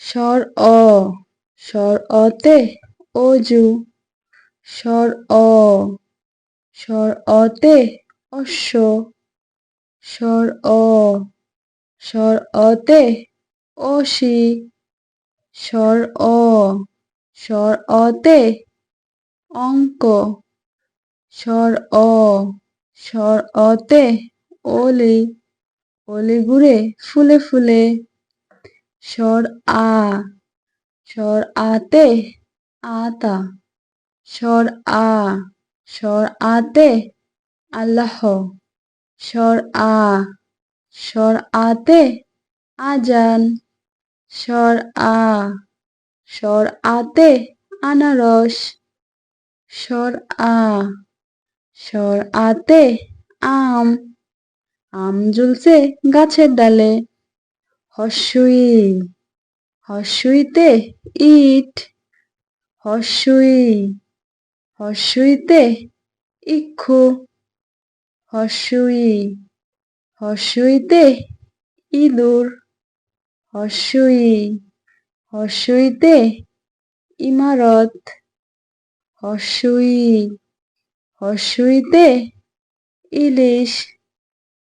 স্বর অ, স্বর অতে অজু, স্বর অ, স্বর অতে অশ্ব, স্বর অ, স্বর অতে অসি, স্বর অ, স্বর অতে অঙ্ক, স্বর অ, স্বর অতে অলি অলি ঘুরে ফুলে ফুলে স্বর আ স্বর আতে আতা স্বর আ স্বর আতে আল্লাহ স্বর আ স্বর আতে আজান স্বর আ স্বর আতে আনারস স্বর আ স্বর আতে আম আম ঝুলছে গাছের ডালে হস্যই, হস্যইতে ইট, হস্যই, হস্যইতে ইক্ষু, হস্যই, হস্যইতে ইঁদুর, হস্যই, হস্যইতে ইমারত, হস্যই, হস্যইতে ইলিশ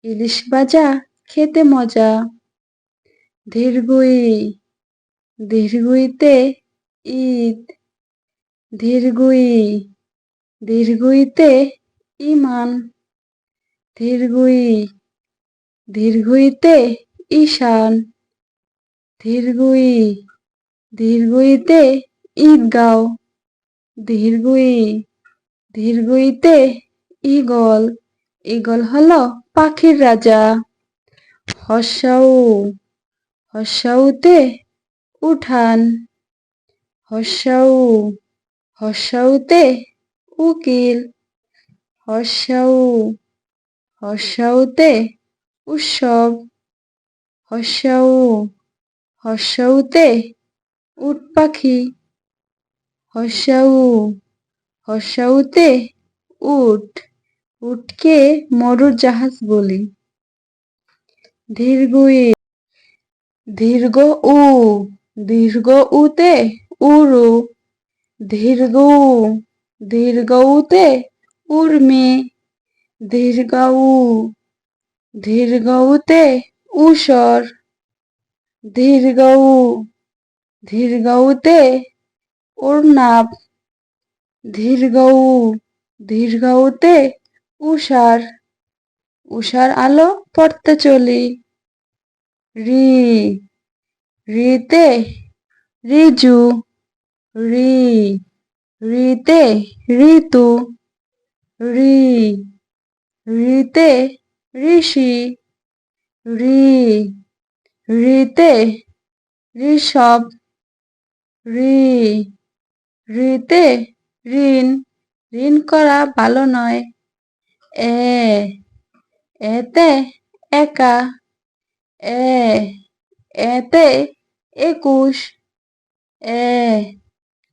ইলিশ ভাজা খেতে মজা। দীর্ঘই, দীর্ঘইতে ঈদ, দীর্ঘই, দীর্ঘইতে ইমান দীর্ঘই, দীর্ঘইতে ঈশান, দীর্ঘই, দীর্ঘইতে ঈদগাঁও, দীর্ঘই, দীর্ঘইতে ঈগল ঈগল হলো পাখির রাজা। হর্ষাউ হর্ষাউতে উঠান। হর্ষাউ হর্ষাউতে উকিল। হর্ষাউ হর্ষাউতে উৎসব। হর্ষাউ হর্ষাউতে উট পাখি। হর্ষাউ হর্ষাউতে উট, উটকে মরুর জাহাজ বলি। দীর্ঘই দীর্ঘ উ, দীর্ঘ উতে উরু, দীর্ঘ দীর্ঘ উতে উর্মি, দীর্ঘ উ, দীর্ঘ উতে উষর, দীর্ঘ উ, দীর্ঘ উতে উর্নাব দীর্ঘ উ, দীর্ঘ উতে উষার উষার আলো পড়তে চলি। রি, রিতে, রিজু, রি, রিতে, ঋতু, রি, রিতে, ঋষি, রি, রিতে, ঋষভ, রি, রিতে, ঋণ ঋণ করা ভালো নয়। এ, এতে একা এ, এতে একুশ, এ,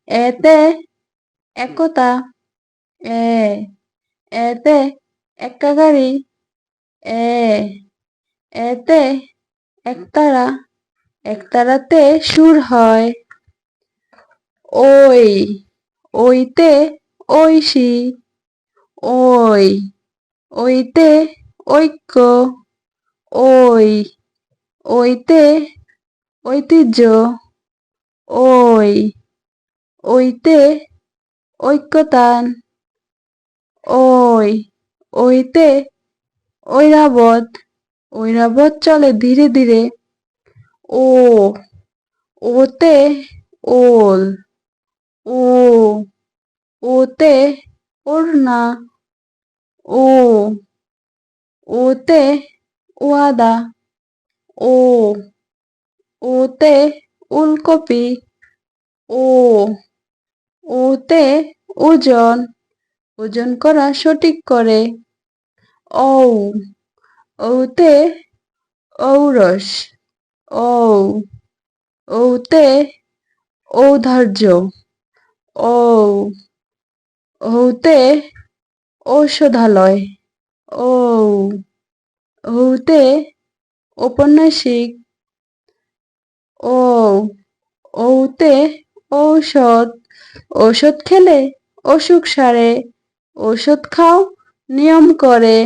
এতে একতা, এ, এতে একা গাড়ি এ, এতে একতারা, একতারাতে সুর হয়। ওই, ওইতে ঐশী, ওই, ওইতে ঐক্য, ওই ওইতে ঐতিহ্য, ওই ওইতে ঐক্যতান, ওই ওইতে ঐরাবত ঐরাবত চলে ধীরে ধীরে, ও, ওতে, ওল, ও, ওতে, ওড়না, ও, ওতে, ওয়াদা ও, ওতে উলকপি, ও, ওতে ওজন ওজন করা সঠিক করে। ঔ ঔতে ঔরস, ঔ ঔতে ঔধার্য, ঔ ঔতে ঔষধালয়, ঔ ঔতে ঔপন্যাসিক ও ঔতে ঔষধ ঔষধ খেলে অসুখ সারে ঔষধ খাও নিয়ম করে।